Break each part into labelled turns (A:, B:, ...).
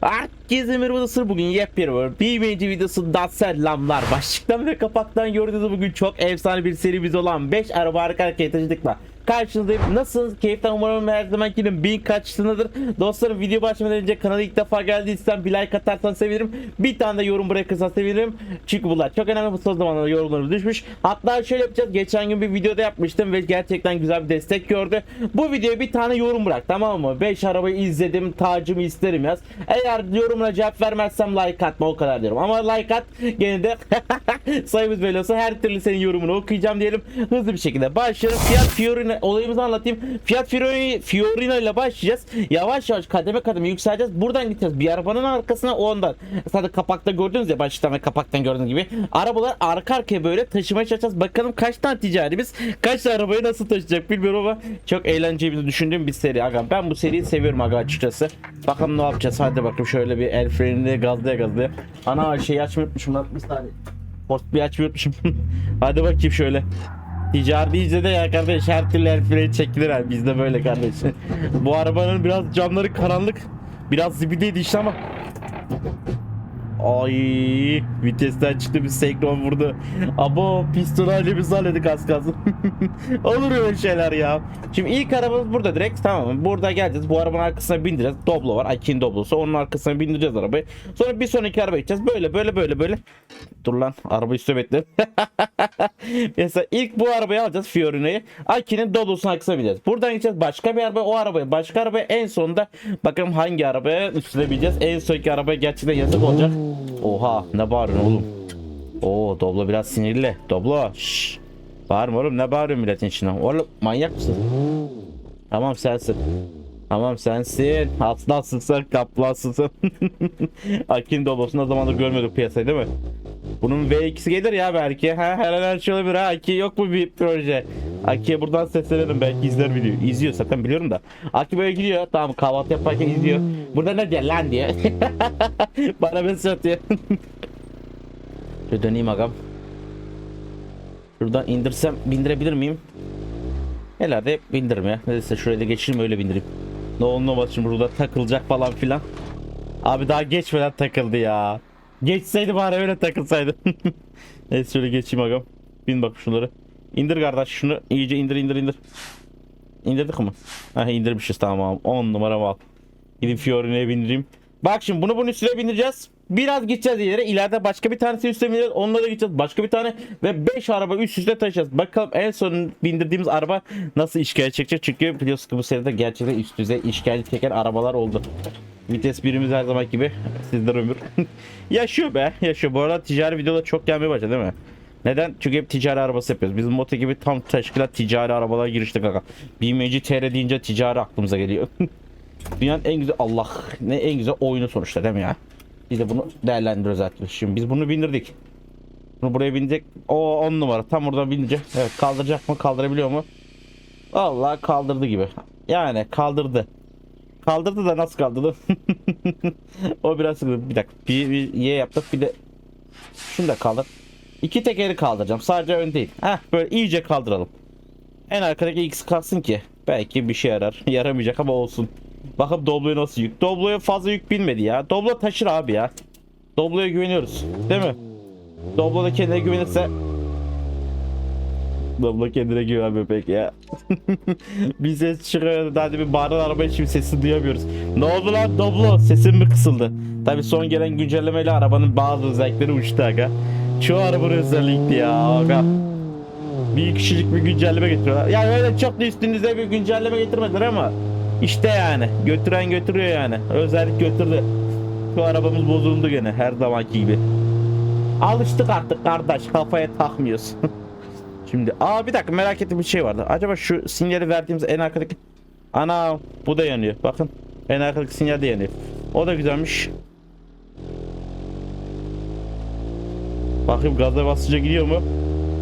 A: Herkese merhaba sır bugün yepyeni. Bir birinci videosundan selamlar. Başlıktan ve kapaktan gördüğünüz bugün çok efsane bir serimiz olan 5 araba arka arkaya taşıdıkla karşınızdayım. Nasılsınız? Keyiften umarım her zaman yine bin kaçtığındadır. Dostlarım video başlamadan önce kanala ilk defa geldiysen bir like atarsan sevinirim. Bir tane de yorum bırakırsan sevinirim. Çünkü bunlar çok önemli bu son zamanlarda yorumlarımız düşmüş. Hatta şöyle yapacağız. Geçen gün bir videoda yapmıştım ve gerçekten güzel bir destek gördü. Bu videoya bir tane yorum bırak tamam mı? 5 arabayı izledim tacımı isterim yaz. Eğer yorumuna cevap vermezsem like atma o kadar diyorum. Ama like at gene de sayımız böyle olsa her türlü senin yorumunu okuyacağım diyelim. Hızlı bir şekilde başlayalım. Fiat Olayımızı anlatayım. Fiat Fiorina ile başlayacağız. Yavaş yavaş kademe kademe yükseleceğiz. Buradan gideceğiz. Bir arabanın arkasına ondan. Zaten kapakta gördünüz ya baştan ve kapaktan gördüğünüz gibi. Arabalar arka arkaya böyle taşımaya çalışacağız. Bakalım kaç tane ticarimiz kaç tane arabayı nasıl taşıyacak bilmiyorum ama çok eğleneceğimizi düşündüğüm bir seri aga. Ben bu seriyi seviyorum aga açıkçası. Bakalım ne yapacağız. Hadi bakayım şöyle bir el frenini gazlaya gazlaya. Ana şeyi açmayı unutmuşum lan. Bir saniye. Post bir açmayı unutmuşum. Hadi bakayım şöyle. Ticari izle ya kardeş her türlü el freni çekilir abi bizde böyle kardeş. Bu arabanın biraz camları karanlık. Biraz zibideydi işte ama. Ay vitesten çıktı bir senkron vurdu. Abo piston halimizi halledik az kalsın. Olur öyle şeyler ya. Şimdi ilk arabamız burada direkt tamam? Burada geleceğiz. Bu arabanın arkasına bindireceğiz. Doblo var. Akin doblosu. Onun arkasına bindireceğiz arabayı. Sonra bir sonraki araba gideceğiz. Böyle böyle böyle böyle. Dur lan araba üstüne bekle. Mesela ilk bu arabayı alacağız Fiorina'yı. Aki'nin Doblo'sunu arkasına bineceğiz. Buradan gideceğiz başka bir araba o arabaya başka arabaya en sonunda bakalım hangi arabaya üstüne bineceğiz. En sonki arabaya gerçekten yazık olacak. Oha ne bağırıyorsun oğlum? Oo Doblo biraz sinirli. Doblo şşş. Bağırma oğlum ne bağırıyorsun milletin içine? Oğlum manyak mısın? Tamam sensin. Tamam sensin. Aslansın sen kaplansın sen. Akin Doblo'sunu o zaman da görmüyorduk piyasayı değil mi? Bunun V2'si gelir ya belki. Ha, her an her şey olabilir ha. Aki yok mu bir proje? Aki'ye buradan seslenelim belki izler video. İzliyor zaten biliyorum da. Aki böyle gidiyor. Tamam kahvaltı yaparken izliyor. Burada ne diyor lan diye. Bana mesaj atıyor. Şöyle döneyim agam. Şuradan indirsem bindirebilir miyim? Herhalde bindiririm ya. Neyse şuraya da geçireyim öyle bindireyim. Ne olur ne olmaz şimdi burada takılacak falan filan. Abi daha geçmeden takıldı ya. Geçseydi bari öyle takılsaydı. Neyse şöyle geçeyim agam. Bin bak şunları. İndir kardeş şunu iyice indir indir indir. İndirdik mi? Ha indirmişiz tamam. 10 numara mal. Gidip Fiorina'ya bindireyim. Bak şimdi bunu bunun üstüne bindireceğiz. Biraz gideceğiz ileri. İleride başka bir tanesi üstüne bineceğiz. Onunla da gideceğiz. Başka bir tane ve 5 araba üst üste taşıyacağız. Bakalım en son bindirdiğimiz araba nasıl işgal çekecek. Çünkü biliyorsunuz ki bu seride gerçekten üst düzey işgal çeken arabalar oldu. Vites birimiz her zaman gibi sizler ömür. yaşıyor be yaşıyor. Bu arada ticari videolar çok gelmeye başladı değil mi? Neden? Çünkü hep ticari arabası yapıyoruz. Bizim moto gibi tam teşkilat ticari arabalara giriştik aga. BMC TR deyince ticari aklımıza geliyor. Dünyanın en güzel Allah ne en güzel oyunu sonuçta değil mi ya? Biz de bunu değerlendiriyoruz zaten. Şimdi biz bunu bindirdik. Bunu buraya binecek. O 10 numara. Tam oradan binecek. Evet kaldıracak mı? Kaldırabiliyor mu? Allah kaldırdı gibi. Yani kaldırdı. Kaldırdı da nasıl kaldırdı? o biraz sıkıntı. Bir dakika. Bir, bir Y yaptık. Bir de şunu da kaldır. İki tekeri kaldıracağım. Sadece ön değil. Heh böyle iyice kaldıralım. En arkadaki X kalsın ki. Belki bir şey yarar. Yaramayacak ama olsun. Bakın Doblo'ya nasıl yük. Doblo'ya fazla yük binmedi ya. Doblo taşır abi ya. Doblo'ya güveniyoruz. Değil mi? Doblo da kendine güvenirse Doblo kendine güvenmiyor pek ya. bir ses çıkıyor. Daha bir bağıran araba şimdi sesini duyamıyoruz. Ne oldu lan Doblo? Sesin mi kısıldı? Tabi son gelen güncellemeyle arabanın bazı özellikleri uçtu aga. Çoğu arabanın özellikti ya aga. Bir kişilik bir güncelleme getiriyorlar. Yani öyle çok da üstünüze bir güncelleme getirmediler ama işte yani götüren götürüyor yani. Özellik götürdü. Şu arabamız bozuldu gene her zamanki gibi. Alıştık artık kardeş kafaya takmıyoruz. Şimdi aa bir dakika merak ettiğim bir şey vardı. Acaba şu sinyali verdiğimiz en arkadaki ana bu da yanıyor. Bakın en arkadaki sinyal de yanıyor. O da güzelmiş. Bakayım gaza basınca gidiyor mu?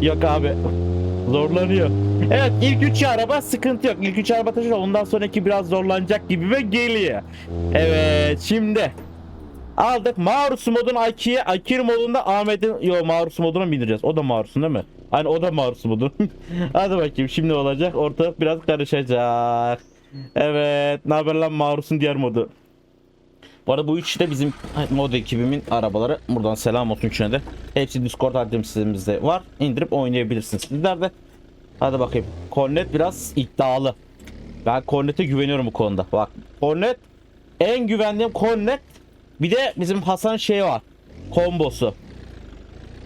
A: Yok abi. Zorlanıyor. Evet ilk üç araba sıkıntı yok. İlk üç araba taşır ondan sonraki biraz zorlanacak gibi ve geliyor. Evet şimdi aldık. Marus modun Aki'ye Akir modunda Ahmet'in yo Marus moduna bindireceğiz. O da Marus'un değil mi? Hani o da Marus modun. Hadi bakayım şimdi olacak? Ortalık biraz karışacak. Evet. Ne haber lan Marus'un diğer modu? Bu arada bu üç de bizim mod ekibimin arabaları. Buradan selam olsun üçüne de. Hepsi Discord adresimizde var. İndirip oynayabilirsiniz sizler de. Hadi bakayım. Cornet biraz iddialı. Ben Cornet'e güveniyorum bu konuda. Bak Cornet en güvendiğim Cornet. Bir de bizim Hasan şey var. Kombosu.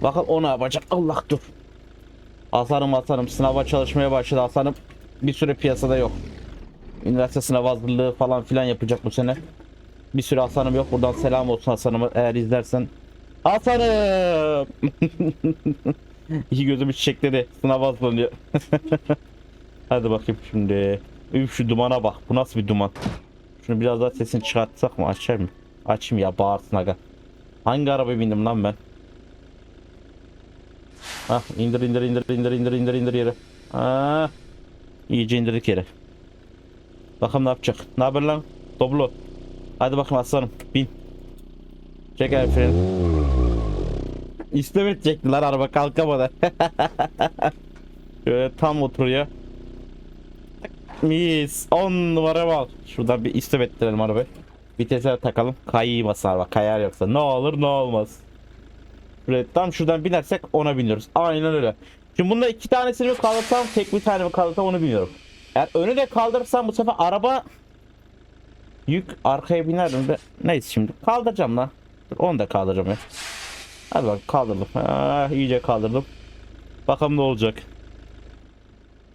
A: Bakın onu yapacak. Allah dur. Hasan'ım Hasan'ım sınava çalışmaya başladı. Hasan'ım bir süre piyasada yok. Üniversite sınav hazırlığı falan filan yapacak bu sene. Bir süre Hasan'ım yok. Buradan selam olsun Hasan'ıma eğer izlersen. Hasan'ım! İki gözümü çiçekledi. Sınav hazırlanıyor. Hadi bakayım şimdi. Üf şu dumana bak. Bu nasıl bir duman? Şunu biraz daha sesini çıkartsak mı? Açayım mı? Açayım ya bağırsın aga. Hangi arabaya bindim lan ben? Hah indir indir indir indir indir indir indir yere. Ha. İyice indirdik yere. Bakalım ne yapacak. Ne haber lan? Doblo. Hadi bakın aslanım. Bin. Çek el freni. İstem edecekti lan araba kalkamadı. Şöyle tam oturuyor. Mis. 10 numara var. Şuradan bir istem ettirelim arabayı. Vitese takalım. Kaymasın araba. Kayar yoksa. Ne olur ne olmaz. Şöyle tam şuradan binersek ona biniyoruz. Aynen öyle. Şimdi bunda iki tanesini mi kaldırsam tek bir tane mi kaldırsam onu bilmiyorum. Eğer önü de kaldırırsam bu sefer araba yük arkaya biner mi? Neyse şimdi kaldıracağım lan. Dur, onu da kaldıracağım ya. Hadi bak kaldırdım. Ha, iyice kaldırdım. Bakalım ne olacak.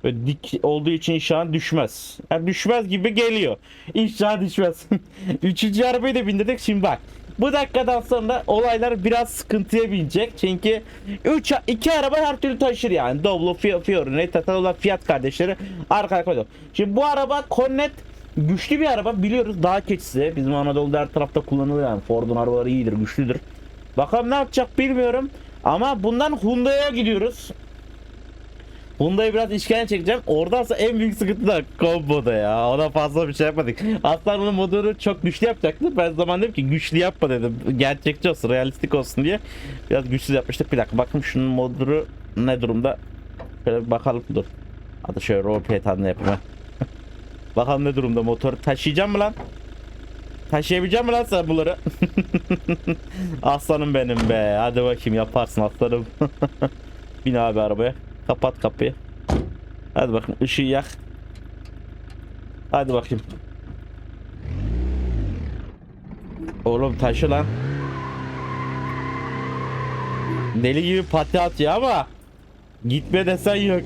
A: Böyle dik olduğu için inşallah düşmez. Yani düşmez gibi geliyor. İnşallah düşmez. Üçüncü arabayı da bindirdik. Şimdi bak. Bu dakikadan sonra olaylar biraz sıkıntıya binecek. Çünkü 3 iki araba her türlü taşır yani. Doblo, Fi- Fiorino, Tatalola, Fiat kardeşleri arkaya koydum. Şimdi bu araba Cornet güçlü bir araba biliyoruz. Dağ keçisi. Bizim Anadolu'da her tarafta kullanılıyor yani. Ford'un arabaları iyidir, güçlüdür. Bakalım ne yapacak bilmiyorum. Ama bundan Hyundai'ye gidiyoruz. Hyundai'yi biraz işkence çekeceğim. Oradansa en büyük sıkıntı da komboda ya. Ona fazla bir şey yapmadık. Aslan onun modunu çok güçlü yapacaktı. Ben zaman dedim ki güçlü yapma dedim. Gerçekçi olsun, realistik olsun diye. Biraz güçsüz yapmıştık. Bir dakika bakın şunun modunu ne durumda. Şöyle bir bakalım dur. Hadi şöyle roleplay tadını yapayım bakalım ne durumda motor. Taşıyacağım mı lan? Taşıyabileceğim mi lan sen bunları? aslanım benim be. Hadi bakayım yaparsın aslanım. Bin abi arabaya. Kapat kapıyı. Hadi bakın ışığı yak. Hadi bakayım. Oğlum taşı lan. Deli gibi pati atıyor ama gitme desen yok.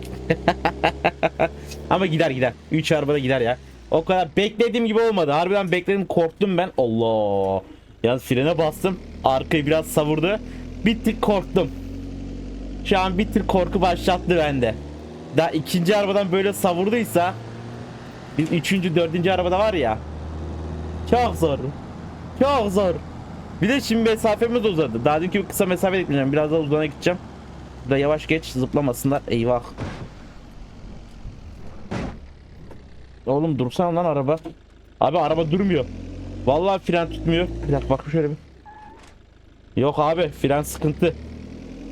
A: ama gider gider. 3 arabada gider ya. O kadar beklediğim gibi olmadı. Harbiden bekledim korktum ben. Allah. Yalnız frene bastım. Arkayı biraz savurdu. Bir tık korktum. Şu an bir tık korku başlattı bende. Daha ikinci arabadan böyle savurduysa biz üçüncü dördüncü arabada var ya çok zor. Çok zor. Bir de şimdi mesafemiz uzadı. Daha dünkü kısa mesafe gitmeyeceğim. Biraz daha uzana gideceğim. Burada yavaş geç zıplamasınlar. Eyvah. Oğlum dursana lan araba. Abi araba durmuyor. Vallahi fren tutmuyor. Bir dakika bak şöyle bir. Yok abi fren sıkıntı.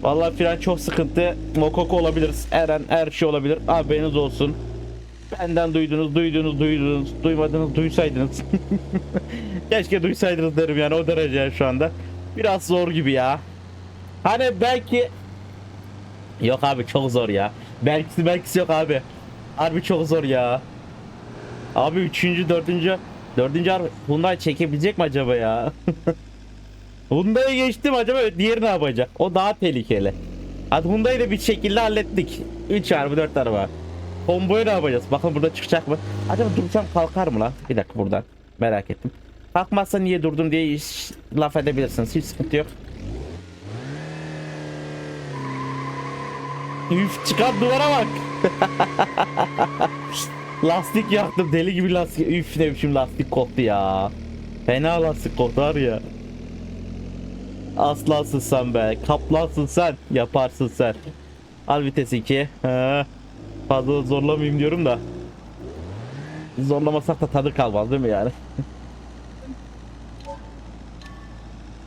A: Vallahi fren çok sıkıntı. Mokoko olabiliriz. Eren her şey olabilir. Haberiniz olsun. Benden duydunuz, duydunuz, duydunuz, duymadınız, duysaydınız. Keşke duysaydınız derim yani o derece şu anda. Biraz zor gibi ya. Hani belki Yok abi çok zor ya. Belkisi belkisi yok abi. Harbi çok zor ya. Abi üçüncü, dördüncü, dördüncü araba Hyundai çekebilecek mi acaba ya? Hyundai'yi geçtim acaba diğeri ne yapacak? O daha tehlikeli. Hadi Hyundai'yi de bir şekilde hallettik. 3 araba 4 araba. Komboyu ne yapacağız? Bakın burada çıkacak mı? Acaba dursam kalkar mı lan? Bir dakika buradan. Merak ettim. Kalkmazsa niye durdun diye iş, laf edebilirsiniz. Hiç sıkıntı yok. Üf çıkan duvara bak. lastik yaktım deli gibi lastik. Üf ne biçim lastik koktu ya. Fena lastik koktu var ya. Aslansın sen be. Kaplansın sen. Yaparsın sen. Al vites 2. He. Fazla zorlamayayım diyorum da. Zorlamasak da tadı kalmaz değil mi yani?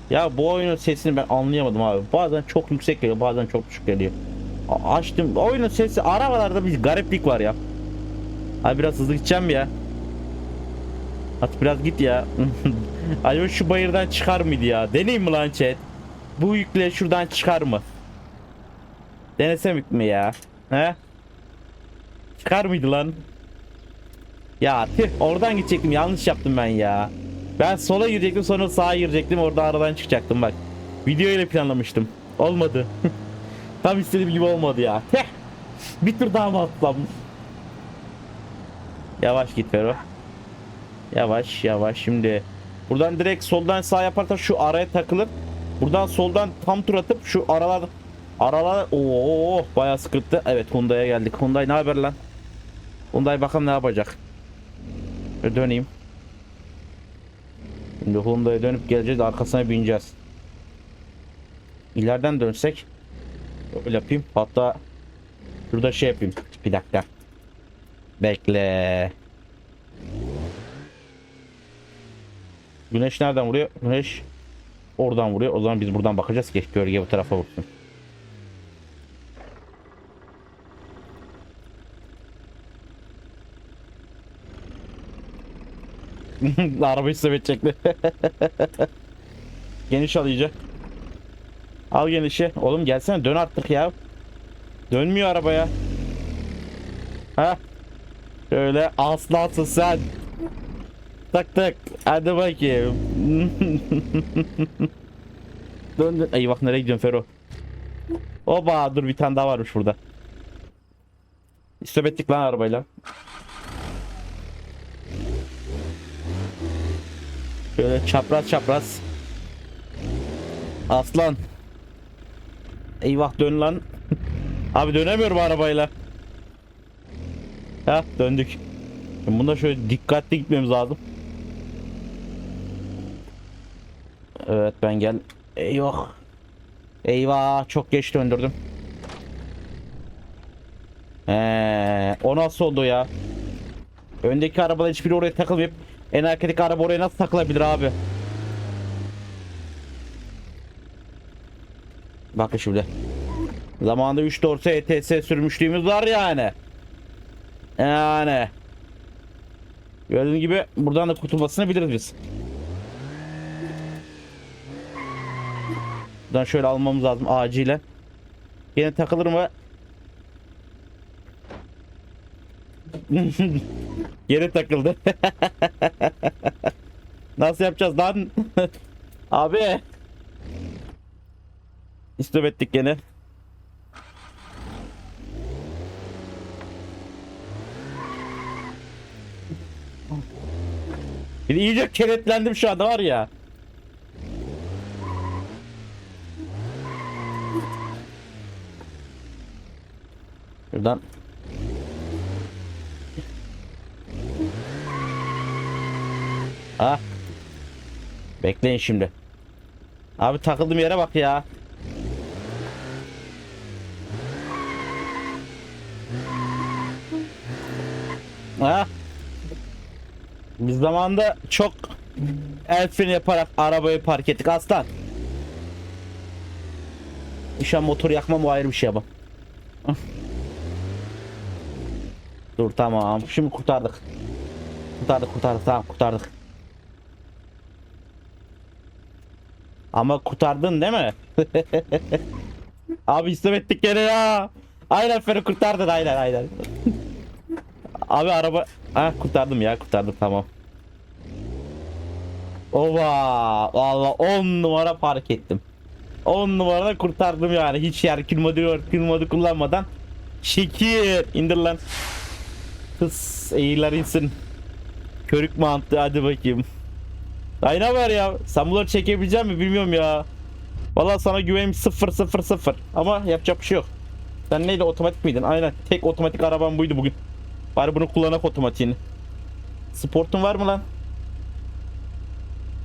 A: ya bu oyunun sesini ben anlayamadım abi. Bazen çok yüksek geliyor, bazen çok düşük geliyor. A- açtım. Oyunun sesi arabalarda bir gariplik var ya. Abi biraz hızlı gideceğim ya. Hadi biraz git ya. Acaba şu bayırdan çıkar mıydı ya? Deneyim mi lan chat? Bu yükle şuradan çıkar mı? Denesem mi ya? He? Çıkar mıydı lan? Ya tüh oradan gidecektim yanlış yaptım ben ya. Ben sola girecektim sonra sağa girecektim orada aradan çıkacaktım bak. Video ile planlamıştım. Olmadı. Tam istediğim gibi olmadı ya. Heh. Bir tur daha mı atsam? Yavaş git Fero. Yavaş yavaş şimdi. Buradan direkt soldan sağ yaparsan şu araya takılır. Buradan soldan tam tur atıp şu aralar aralar ooo bayağı sıkıntı. Evet Hyundai'ye geldik. Hyundai ne haber lan? Hyundai bakalım ne yapacak. Bir döneyim. Şimdi Hyundai'ye dönüp geleceğiz arkasına bineceğiz. İleriden dönsek öyle yapayım. Hatta şurada şey yapayım. Bir dakika. Bekle. Güneş nereden vuruyor? Güneş oradan vuruyor. O zaman biz buradan bakacağız ki gölge bu tarafa vursun. Arabayı sövetecekti. Geniş al. Al genişi. Oğlum gelsene dön artık ya. Dönmüyor arabaya. Ha? Şöyle aslansın sen. Tak tak. Hadi bakayım. dön dön. Eyvah nereye gidiyorsun Fero? Oba dur bir tane daha varmış burada. İstop ettik lan arabayla. Şöyle çapraz çapraz. Aslan. Eyvah dön lan. Abi dönemiyorum arabayla. Ha döndük. Şimdi bunda şöyle dikkatli gitmemiz lazım. Evet ben gel. Eyvah. Eyvah çok geç döndürdüm. Ee, o nasıl oldu ya? Öndeki arabalar hiçbiri oraya takılmayıp en arkadaki araba oraya nasıl takılabilir abi? Bakın şimdi. Zamanında 3 dorsa ETS sürmüşlüğümüz var yani. Yani. Gördüğünüz gibi buradan da kurtulmasını biliriz biz. Buradan şöyle almamız lazım acilen. Yine takılır mı? Yere takıldı. Nasıl yapacağız lan? Abi. İstop ettik gene. Bir iyice kenetlendim şu anda var ya. Şuradan. Ha. Bekleyin şimdi. Abi takıldığım yere bak ya. Ha. Biz zamanında çok el freni yaparak arabayı park ettik aslan. An motor yakmam o ayrı bir şey ama. Dur tamam. Şimdi kurtardık. Kurtardık kurtardık tamam kurtardık. Ama kurtardın değil mi? Abi istem ettik gene ya. Aynen Fero kurtardın aynen aynen. Abi araba... Ha kurtardım ya kurtardım tamam. Ova valla 10 numara park ettim. 10 numarada kurtardım yani. Hiç yer kill modu kullanmadan. Şekil. indir lan. Kız eğiler insin. Körük mantığı hadi bakayım. Ay ne var ya? Sen bunları çekebilecek mi bilmiyorum ya. Valla sana güvenim 0 0 0. Ama yapacak bir şey yok. Sen neydi otomatik miydin? Aynen. Tek otomatik arabam buydu bugün. Bari bunu kullanak otomatiğini. Sportun var mı lan?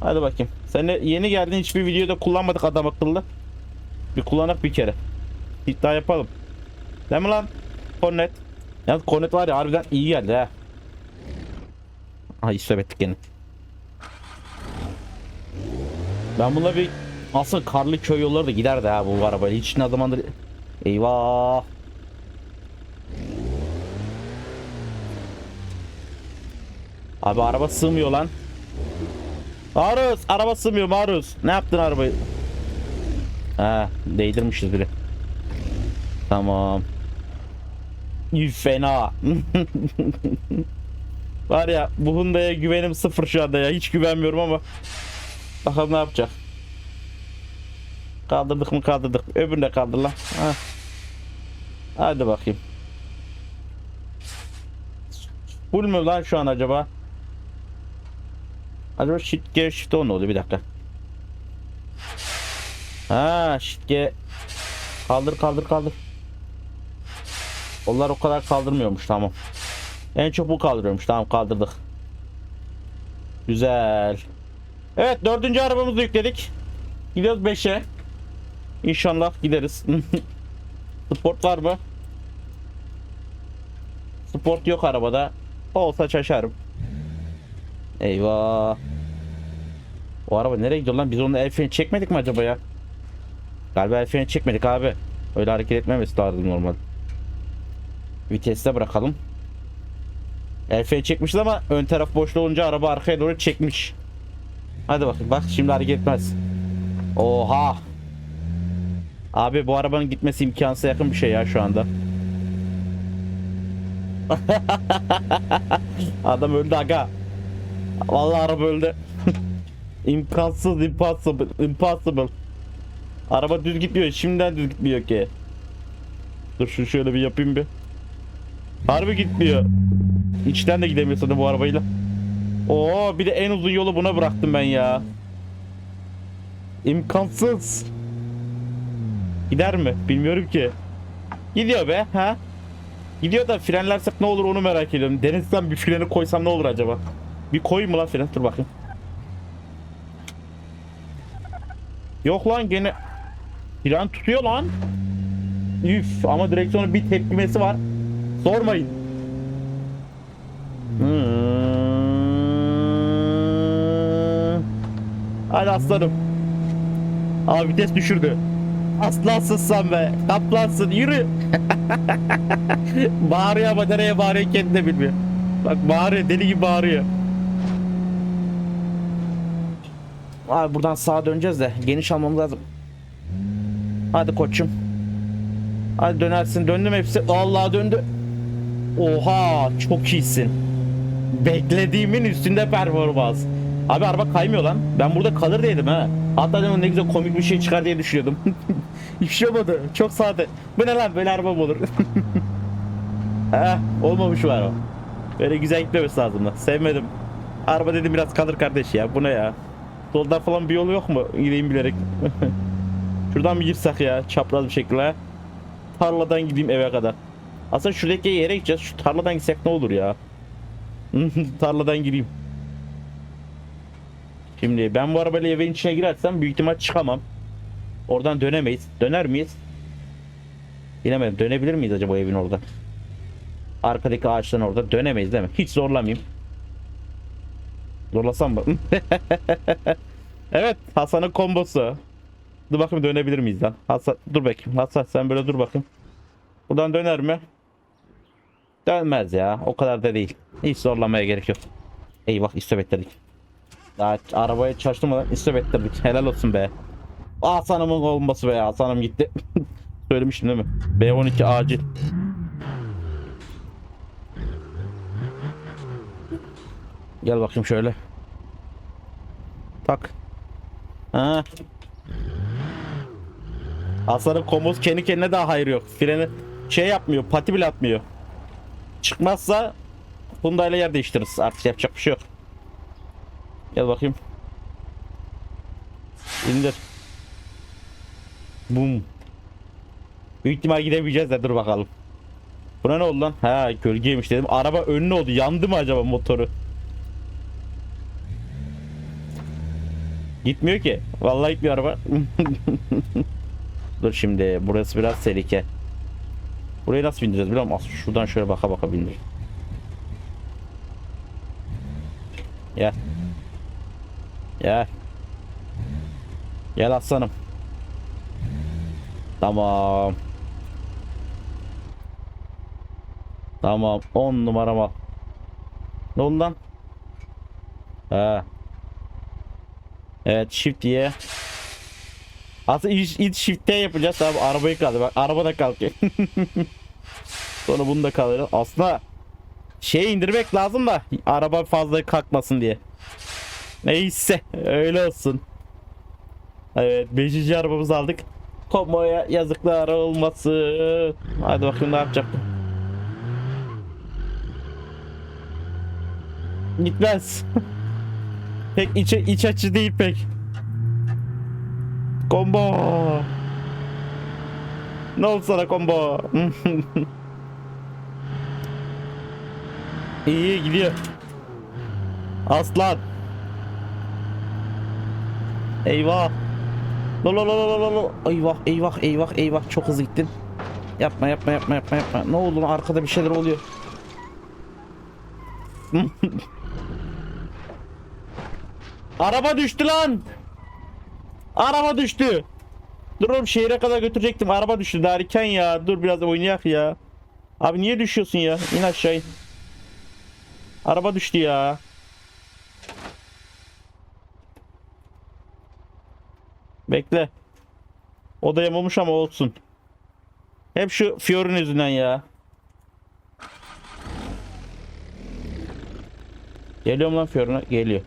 A: Hadi bakayım. Sen de yeni geldin hiçbir videoda kullanmadık adam akıllı. Bir kullanak bir kere. İddia yapalım. Değil mi lan? Cornet. Yalnız Cornet var ya harbiden iyi geldi ha. Aha ettik gene. Ben bununla bir aslında karlı köy yolları da giderdi ha bu arabayla. Hiç ne zamandır... Eyvah. Abi araba sığmıyor lan. Maruz araba sığmıyor Maruz. Ne yaptın arabayı? Ha değdirmişiz biri. Tamam. Fena. Var ya bu Hyundai'ye güvenim sıfır şu anda ya. Hiç güvenmiyorum ama. Bakalım ne yapacak. Kaldırdık mı kaldırdık. Öbürünü de kaldır lan. Ha. Hadi bakayım. Full mü lan şu an acaba? Acaba shift G shift O ne oluyor bir dakika. Ha shift G Kaldır kaldır kaldır. Onlar o kadar kaldırmıyormuş tamam. En çok bu kaldırıyormuş tamam kaldırdık. Güzel. Evet dördüncü arabamızı yükledik. Gidiyoruz 5'e. İnşallah gideriz. Sport var mı? Sport yok arabada. Olsa şaşarım. Eyvah. O araba nereye gidiyor lan? Biz onun el çekmedik mi acaba ya? Galiba el çekmedik abi. Öyle hareket etmemesi lazım normal. Viteste bırakalım. El freni çekmişiz ama ön taraf boşta olunca araba arkaya doğru çekmiş. Hadi bakayım bak şimdi hareket etmez. Oha. Abi bu arabanın gitmesi imkansıza yakın bir şey ya şu anda. Adam öldü aga. Vallahi araba öldü. İmkansız, impossible, impossible. Araba düz gitmiyor, şimdiden düz gitmiyor ki. Dur şu şöyle bir yapayım bir. Harbi gitmiyor. İçten de gidemiyor sanırım bu arabayla. Oo bir de en uzun yolu buna bıraktım ben ya. İmkansız. Gider mi? Bilmiyorum ki. Gidiyor be ha? Gidiyor da frenlersek ne olur onu merak ediyorum. Denizden bir freni koysam ne olur acaba? Bir koyayım mı lan fren? Dur bakayım. Yok lan gene fren tutuyor lan. Üf ama direksiyonun bir tepkimesi var. Sormayın. Hadi aslanım. Abi vites düşürdü. Aslansın sen be. Kaplansın yürü. bağırıyor ama nereye bağırıyor kendi de bilmiyor. Bak bağırıyor deli gibi bağırıyor. Abi buradan sağa döneceğiz de geniş almamız lazım. Hadi koçum. Hadi dönersin. Döndüm hepsi. Vallahi döndü. Oha çok iyisin. Beklediğimin üstünde performans. Abi araba kaymıyor lan. Ben burada kalır dedim ha. Hatta dedim ne güzel komik bir şey çıkar diye düşünüyordum. Hiçbir şey olmadı. Çok sade. Bu ne lan böyle araba mı olur? Heh, olmamış bu araba. Böyle güzel gitmemesi lazım da. Sevmedim. Araba dedim biraz kalır kardeş ya. Bu ne ya? Soldan falan bir yol yok mu? Gideyim bilerek. Şuradan bir girsek ya. Çapraz bir şekilde. Tarladan gideyim eve kadar. Aslında şuradaki yere gideceğiz. Şu tarladan gitsek ne olur ya? tarladan gireyim. Şimdi ben bu arabayla evin içine girersem büyük ihtimal çıkamam. Oradan dönemeyiz. Döner miyiz? Bilemedim. Dönebilir miyiz acaba evin orada? Arkadaki ağaçların orada dönemeyiz değil mi? Hiç zorlamayayım. Zorlasam mı? evet Hasan'ın kombosu. Dur bakayım dönebilir miyiz lan? Hasan dur bakayım. Hasan sen böyle dur bakayım. Buradan döner mi? Dönmez ya. O kadar da değil. Hiç zorlamaya gerek yok. Eyvah istop. Daha arabaya çalıştırmadan istop ettirdik. Helal olsun be. Hasan'ımın olması be. Hasan'ım gitti. Söylemiştim değil mi? B12 acil. Gel bakayım şöyle. Tak. Ha. Hasan'ın kombosu kendi kendine daha hayır yok. Freni şey yapmıyor. Pati bile atmıyor. Çıkmazsa Honda ile yer değiştiririz. Artık yapacak bir şey yok. Gel bakayım. İndir. Bum. Büyük ihtimal gidemeyeceğiz de dur bakalım. Buna ne oldu lan? Ha gölgeymiş dedim. Araba önlü oldu. Yandı mı acaba motoru? Gitmiyor ki. Vallahi gitmiyor araba. dur şimdi burası biraz tehlike. Burayı nasıl bindireceğiz biliyor musun? Şuradan şöyle baka baka bindir. Gel. Gel. Gel aslanım. Tamam. Tamam. 10 numara mal. Ne oldu lan? He. Evet shift diye. Aslında ilk, ilk shift'te yapacağız abi arabayı kaldı bak araba da kalkıyor. Sonra bunu da kaldırır. Aslında şey indirmek lazım da araba fazla kalkmasın diye. Neyse öyle olsun. Evet 5. arabamızı aldık. Komoya yazıklar olmasın. Hadi bakayım ne yapacak. Gitmez. pek iç, iç açı değil pek. Combo. Ne oldu sana combo? İyi gidiyor. Aslan. Eyvah. Lo lo lo lo lo. Eyvah eyvah eyvah eyvah çok hızlı gittin. Yapma yapma yapma yapma yapma. Ne oldu arkada bir şeyler oluyor. Araba düştü lan. Araba düştü. Dur oğlum şehre kadar götürecektim. Araba düştü. Daha erken ya. Dur biraz oynayak ya. Abi niye düşüyorsun ya? İn aşağı. Araba düştü ya. Bekle. O da yamulmuş ama olsun. Hep şu Fior'un yüzünden ya. Geliyor mu lan Fior'una? Geliyor.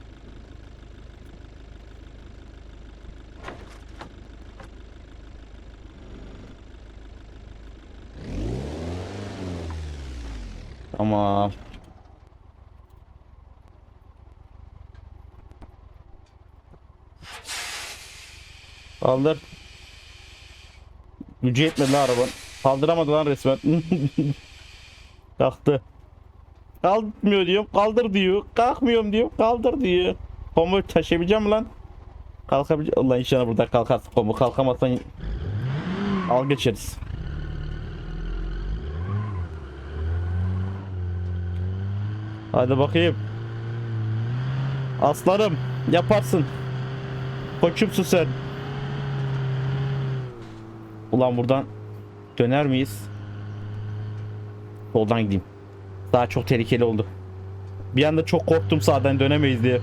A: Tamam. Kaldır. Gücü yetmedi lan arabanın. Kaldıramadı lan resmen. Kalktı. Kalkmıyor diyorum. Kaldır diyor. Kalkmıyorum diyor. Kaldır diyor. Komu taşıyabileceğim lan? Kalkabilecek. Allah inşallah burada kalkarsın komu. Kalkamazsan al geçeriz. Hadi bakayım. Aslanım yaparsın. Koçumsun sen. Ulan buradan döner miyiz? Soldan gideyim. Daha çok tehlikeli oldu. Bir anda çok korktum sağdan dönemeyiz diye.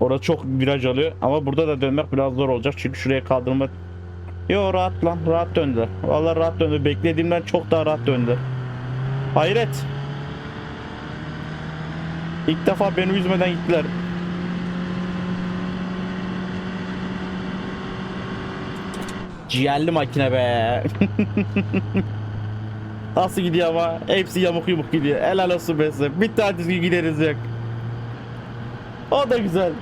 A: Orada çok viraj alıyor ama burada da dönmek biraz zor olacak çünkü şuraya kaldırma. Yo rahat lan rahat döndüler. Vallahi rahat döndü. Beklediğimden çok daha rahat döndü. Hayret. İlk defa beni üzmeden gittiler. Ciğerli makine be. Nasıl gidiyor ama? Hepsi yamuk yumuk gidiyor. Helal olsun be size. Bir tane düzgün gideriz yok. O da güzel.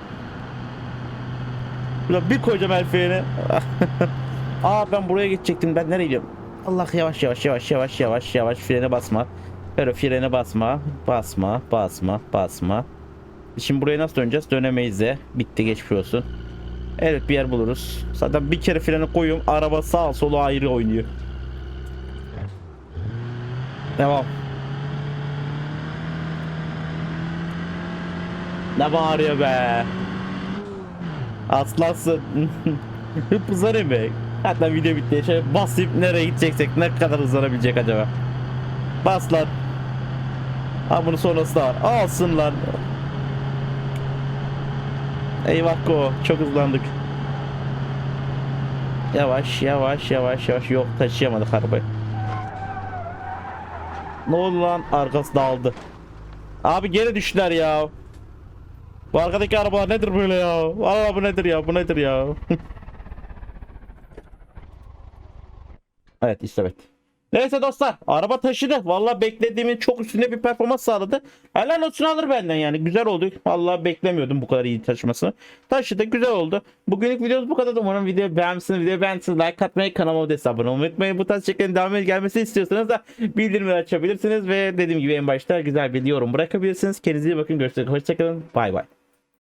A: Ulan bir koyacağım el freni. Aa ben buraya geçecektim. Ben nereye gidiyorum? Allah yavaş yavaş yavaş yavaş yavaş yavaş frene basma. Böyle frene basma. Basma. Basma. Basma. Şimdi buraya nasıl döneceğiz? Dönemeyiz de. Bitti geçmiş olsun. Evet bir yer buluruz. Zaten bir kere freni koyuyorum. Araba sağ solu ayrı oynuyor. Devam. Ne bağırıyor be? Aslansın. Hıp hızlanıyor be. Hatta video bitti. Şöyle basıp nereye gideceksek ne kadar hızlanabilecek acaba? Bas lan. Ha bunun sonrası da var. Alsın lan. Eyvah ko. Çok hızlandık. Yavaş yavaş yavaş yavaş. Yok taşıyamadık arabayı. Ne oldu lan? Arkası dağıldı. Abi geri düştüler ya. Bu arkadaki araba nedir böyle ya? Valla bu nedir ya? Bu nedir ya? evet isabet. Neyse dostlar araba taşıdı. Valla beklediğimin çok üstünde bir performans sağladı. Helal olsun alır benden yani. Güzel oldu. Valla beklemiyordum bu kadar iyi taşımasını. Taşıdı güzel oldu. Bugünlük videomuz bu kadar. Umarım videoyu beğenmişsiniz. Videoyu beğendiyseniz like atmayı kanalıma da abone olmayı unutmayın. Bu tarz içeriklerin devam gelmesini istiyorsanız da bildirimleri açabilirsiniz. Ve dediğim gibi en başta güzel bir yorum bırakabilirsiniz. Kendinize iyi bakın. Görüşürüz. Hoşçakalın. Bay bay.